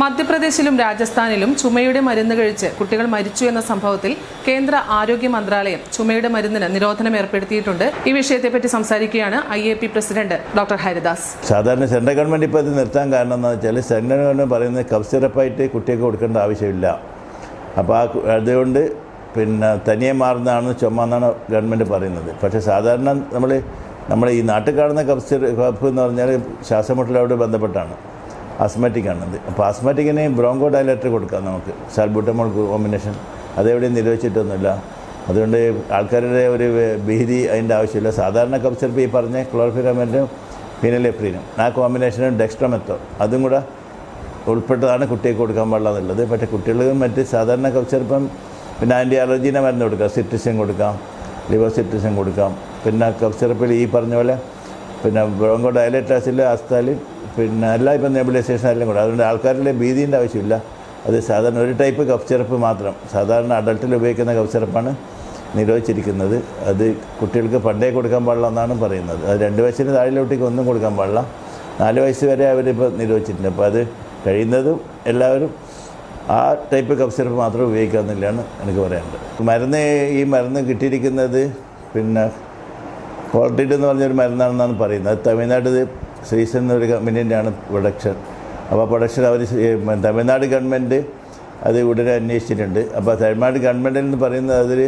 മധ്യപ്രദേശിലും രാജസ്ഥാനിലും ചുമയുടെ മരുന്ന് കഴിച്ച് കുട്ടികൾ മരിച്ചു എന്ന സംഭവത്തിൽ കേന്ദ്ര ആരോഗ്യ മന്ത്രാലയം ചുമയുടെ മരുന്നിന് നിരോധനം ഏർപ്പെടുത്തിയിട്ടുണ്ട്. ഈ വിഷയത്തെപ്പറ്റി സംസാരിക്കുകയാണ് I A P president doctor Haridas. സാധാരണ സെൻട്രൽ ഗവൺമെന്റ് ഇപ്പോൾ ഇത് നിർത്താൻ കാരണം എന്ന് വെച്ചാൽ സെൻട്രൽ ഗവൺമെന്റ് പറയുന്നത് കഫ് സിറപ്പായിട്ട് കുട്ടികൾക്ക് കൊടുക്കേണ്ട ആവശ്യമില്ല. അപ്പോൾ ആ അതുകൊണ്ട് പിന്നെ തനിയെ മാറുന്നതാണ് ചുമ എന്നാണ് ഗവൺമെന്റ് പറയുന്നത്. പക്ഷേ സാധാരണ നമ്മൾ നമ്മൾ ഈ നാട്ടിൽ കാണുന്ന കഫ് സിറപ്പ് എന്ന് പറഞ്ഞാൽ ശ്വാസമുട്ടലോട് ബന്ധപ്പെട്ടാണ്. ആസ്മാറ്റിക് ആണത്. അപ്പോൾ ആസ്മാറ്റിക്കിന് ബ്രോങ്കോ ഡയലറ്റർ കൊടുക്കാം നമുക്ക്. സാൽബുട്ടമോൾ കോമ്പിനേഷൻ അതെവിടെയും നിരോധിച്ചിട്ടൊന്നുമില്ല. അതുകൊണ്ട് ആൾക്കാരുടെ ഒരു ഭീതി അതിന്റെ ആവശ്യമില്ല. സാധാരണ കഫ് സിറപ്പ് ഈ പറഞ്ഞ ക്ലോർഫിറാമറ്റും ഫിനലെഫ്രീനും ആ കോമ്പിനേഷനും ഡെക്സ്ട്രമെത്തോ അതും കൂടെ ഉൾപ്പെട്ടതാണ് കുട്ടികൾക്ക് കൊടുക്കാൻ പാടില്ലെന്നുള്ളത്. പക്ഷേ കുട്ടികൾക്ക് മറ്റ് സാധാരണ കഫ് സിറപ്പം പിന്നെ ആന്റി അലർജീനെ മരുന്ന് കൊടുക്കാം. സിട്രിസിൻ കൊടുക്കാം. ലിവർ സിട്രിസിൻ കൊടുക്കാം. പിന്നെ കഫ് സിറപ്പിൽ ഈ പറഞ്ഞ പോലെ പിന്നെ ബ്രോങ്കോ ഡയലറ്റാസിൽ അസ്താലിൻ പിന്നെ എല്ലാം ഇപ്പം നെബിലൈസേഷൻ എല്ലാം കൂടെ. അതുകൊണ്ട് ആൾക്കാരിലെ ഭീതിന്റെ ആവശ്യമില്ല. അത് സാധാരണ ഒരു ടൈപ്പ് കഫ് സിറപ്പ് മാത്രം. സാധാരണ അഡൾട്ടിൽ ഉപയോഗിക്കുന്ന കഫ് സിറപ്പാണ് നിരോധിച്ചിരിക്കുന്നത്. അത് കുട്ടികൾക്ക് പണ്ടേ കൊടുക്കാൻ പാടില്ല എന്നാണ് പറയുന്നത്. അത് രണ്ട് വയസ്സിന് താഴെ കുട്ടിക്ക് ഒന്നും കൊടുക്കാൻ പാടില്ല. നാല് വയസ്സ് വരെ അവരിപ്പോൾ നിരോധിച്ചിട്ടുണ്ട്. അപ്പോൾ അത് കഴിയുന്നതും എല്ലാവരും ആ ടൈപ്പ് കഫ് സിറപ്പ് മാത്രം ഉപയോഗിക്കാമെന്നില്ലാണ് എനിക്ക് പറയാനുള്ളത്. മരുന്ന് ഈ മരുന്ന് കിട്ടിയിരിക്കുന്നത് പിന്നെ കോൾട്ടിഡ് എന്ന് പറഞ്ഞൊരു മരുന്നാണെന്നാണ് പറയുന്നത്. തമിഴ്നാട് ശ്രീസൻ എന്നൊരു കമ്പനീന്റെയാണ് പ്രൊഡക്ഷൻ അപ്പോൾ പ്രൊഡക്ഷൻ അവർ തമിഴ്നാട് ഗവൺമെന്റ് അത് ഉടനെ അന്വേഷിച്ചിട്ടുണ്ട്. അപ്പോൾ തമിഴ്നാട് ഗവൺമെന്റിൽ നിന്ന് പറയുന്നത് അതിൽ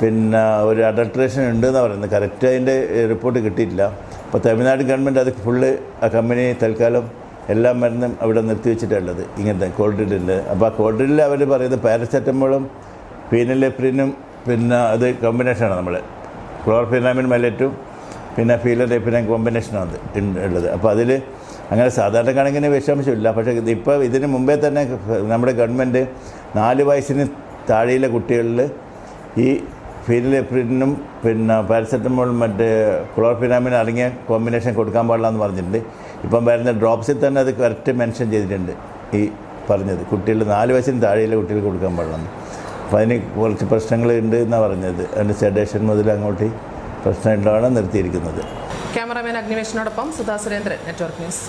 പിന്നെ ഒരു അഡൾട്രേഷൻ ഉണ്ട് എന്നാണ് പറയുന്നത്. കറക്റ്റ് അതിന്റെ റിപ്പോർട്ട് കിട്ടിയിട്ടില്ല. അപ്പോൾ തമിഴ്നാട് ഗവൺമെന്റ് അത് ഫുള്ള് ആ കമ്പനി തൽക്കാലം എല്ലാ മരുന്നും അവിടെ നിർത്തി വെച്ചിട്ടുള്ളത്. ഇങ്ങനത്തെ കോൾഡ്രില്ലിന്റെ അപ്പോൾ ആ കോൾഡ്രിഡിൽ അവർ പറയുന്നത് പാരസെറ്റമോളും ഫീനലെപ്രിനും പിന്നെ അത് കോമ്പിനേഷനാണ് നമ്മൾ ക്ലോർഫിനാമിൻ മലറ്റും പിന്നെ ഫീലറെപ്പിനും കോമ്പിനേഷനാണ് അത് ഉള്ളത്. അപ്പോൾ അതിൽ അങ്ങനെ സാധാരണ കണക്കിന് വിഷാംശമില്ല പക്ഷേ ഇപ്പോൾ ഇതിന് മുമ്പേ തന്നെ നമ്മുടെ ഗവൺമെന്റ് നാല് വയസ്സിന് താഴെയുള്ള കുട്ടികളിൽ ഈ ഫീനിലെപ്രിനും പിന്നെ പാരസെറ്റമോളും മറ്റേ ക്ലോർഫിനാമിൻ അടങ്ങിയ കോമ്പിനേഷൻ കൊടുക്കാൻ പാടില്ല എന്ന് പറഞ്ഞിട്ടുണ്ട്. ഇപ്പം വരുന്ന ഡ്രോപ്സിൽ തന്നെ അത് കറക്റ്റ് മെൻഷൻ ചെയ്തിട്ടുണ്ട് ഈ പറഞ്ഞത്. കുട്ടികൾ നാല് വയസ്സിന് താഴെയുള്ള കുട്ടികൾക്ക് കൊടുക്കാൻ പാടില്ലെന്ന്. അപ്പോൾ അതിന് കുറച്ച് പ്രശ്നങ്ങൾ ഉണ്ട് എന്നാണ് പറഞ്ഞത്. അതിന്റെ സെഡേഷൻ മുതൽ അങ്ങോട്ട് പ്രശ്നം ഉണ്ടാവണം നിർത്തിയിരിക്കുന്നത്. ക്യാമറാമാൻ അഗ്നിവേശനോടൊപ്പം സുധാ സുരേന്ദ്രൻ നെറ്റ്വർക്ക് ന്യൂസ്.